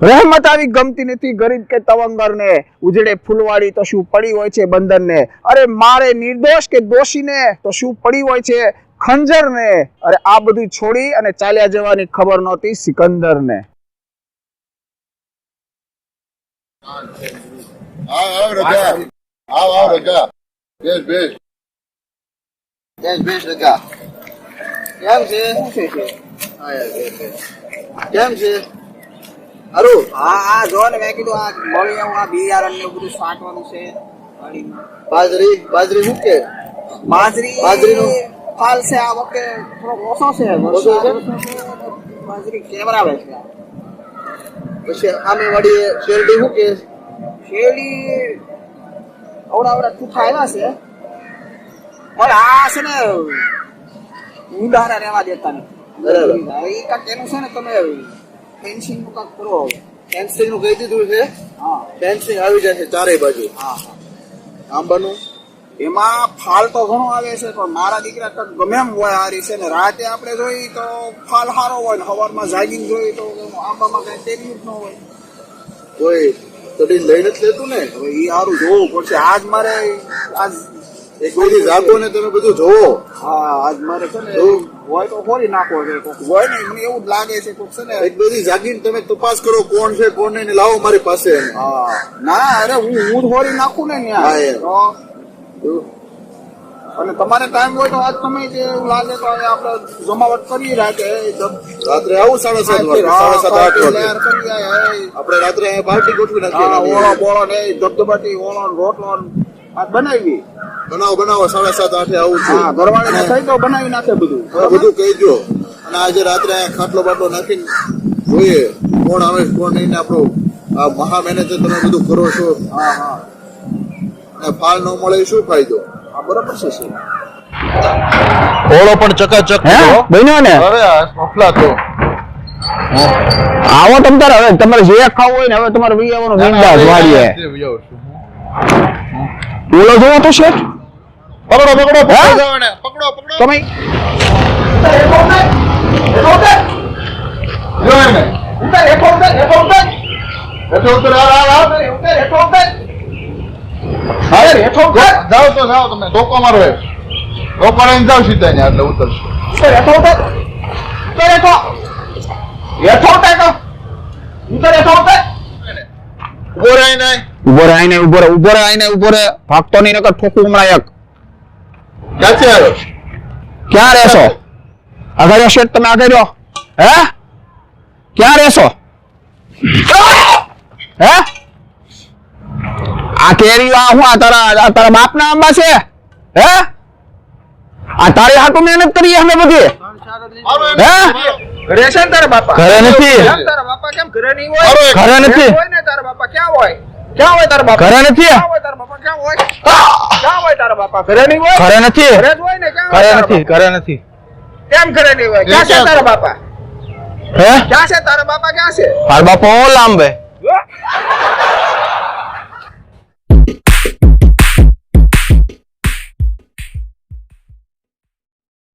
રહેમત આવી ગમતી નથી ગરીબ કે તવંગર ને ઉજળે ફૂલવાળી તો શું પડી હોય છે બંધન ને અરે મારે નિર્દોષ કે દોષી ને તો શું પડી હોય છે ખંજર ને અરે આ બધું છોડી અને ચાલ્યા જવાની ખબર નહોતી સિકંદર ને આવ આવ રજા. આવ આવ રજા. બેસ બેસ. બેસ બેસ રજા. કેમ છે. કેમ છે અરુ હા હા જો ને મેં કીધું આ મળી આવું આ બિયારણ ને બધું છાંટવાનું છે. બાજરી બાજરી શું કે બાજરી બાજરીનું? ફાલ છે આ વખતે થોડો ઓછો છે ઓછો છે? વરસાદ ઓછો છે, છે પછી આમે વળી શેરડી શું કે શેરડી અવડા અવડા ઠૂઠા આવ્યા છે પણ આ છે ને ઉદાહરણ રહેવા દેતા નથી. બરાબર. એ કાંક એનું છે ને તમે ફેન્સિંગનું કાંક કરો. હવે. ફેન્સિંગનું કહી દીધું છે? હા. ફેન્સિંગ આવી જશે ચારે બાજુ. હા. હા આંબાનું. એમાં ફાલ તો ઘણો આવે છે પણ મારા દીકરા કંઈક ગમે એમ હોય હારી છે ને રાતે આપણે જોઈએ તો ફાલ સારો હોય ને સવારમાં જાગીને જોઈએ તો આંબામાં કઈ તેલ્યું જ ન હોય. કોઈ તો લઈ નથી લેતું ને? એ સારું જોવું પડશે. આજ મારે આજ એક બધી ને તમે બધું જોવો હા આજ મારે છે ને હોય તો છે હોય ને મને એવું જ લાગે છે કોક છે ને એક બધી જાગીને તમે તપાસ કરો કોણ છે કોણ નહીં લાવો મારી પાસે હા. ના અરે હું હું જ નાખું ને ત્યાં એ. અને તમારે ટાઈમ હોય તો આજ તમે જે એવું લાગે તો હવે આપણે જમાવટ કરી રાખે રાત્રે આવું સાડા સાત વાગે સાડા સાત આઠ વાગે. આપણે રાત્રે પાર્ટી ગોઠવી નાખીએ ઓળો બોળો ને ધબધબાટી ઓળો રોટલો બનાવી. બનાવો બનાવો સાડા સાત આઠે આવું છું. હા ઘરવાળી થઈ તો બનાવી નાખે બધું. બધું કહીજો અને આજે રાત્રે અહીંયા ખાટલો બાટલો નાખીને જોઈએ કોણ આવે કોણ નહીં આપણો આ મહા મેનેજર તમે બધું કરો છો. હા હા. અને ફાળ ન મળે શું ફાયદો? આ બરાબર છે સર ઓળો પણ ચકાચક બન્યો ને? અરે આ મફલા તો. આવો તમ તારે હવે તમારે જે ખાવું હોય ને હવે તમારે વી આવવાનું બિંદાસ વાળીએ. ઓલો જોવો તો શેઠ પકડો પકડો હે? પકડો જાઓ એને. પકડો પકડો તમે જો એને. હેઠો ઉતર, આ, આ, આ. જો, જાઓ તો જાઓ તમે ધોકો મારો એ ધોકો લઈને જાઓ સીધા ત્યાં એટલે ઉતરશો ઊભો રહી નહીં ઊભો રહે આઈને ઊભો રહે ઊભો રહે આઈને ઊભો રહે. ભાગતો નહીં નકર ઠોકું હમણાં એક. ક્યાં રહેશો? આગળ શેઠ તમે આગળ રહ્યો હે? ક્યાં રહેશો? હે? આ કેરી આ હું આ તારા તારા બાપના આંબા છે? હે? આ તારે હાટું મહેનત કરીએ અમે બધી. હે? ઘરે છે ને તારા બાપા? ઘરે નથી. તારા બાપા કેમ ઘરે નહીં હોય? ઘરે નથી. હોય ને તારા બાપા? ક્યાં હોય? ક્યાં હોય તારા બાપા? ઘરે નથી? ક્યાં હોય તારા બાપા? ક્યાં હોય? ક્યાં હોય તારા બાપા? ઘરે નહીં હોય? ઘરે નથી ઘરે જ હોય ને? ક્યાં ઘરે નથી ઘરે નથી. કેમ ઘરે નહીં હોય? ક્યાં છે? તારા બાપા? હે? ક્યાં છે તારા બાપા? ક્યાં છે? તારા બાપા ઓલા આંબે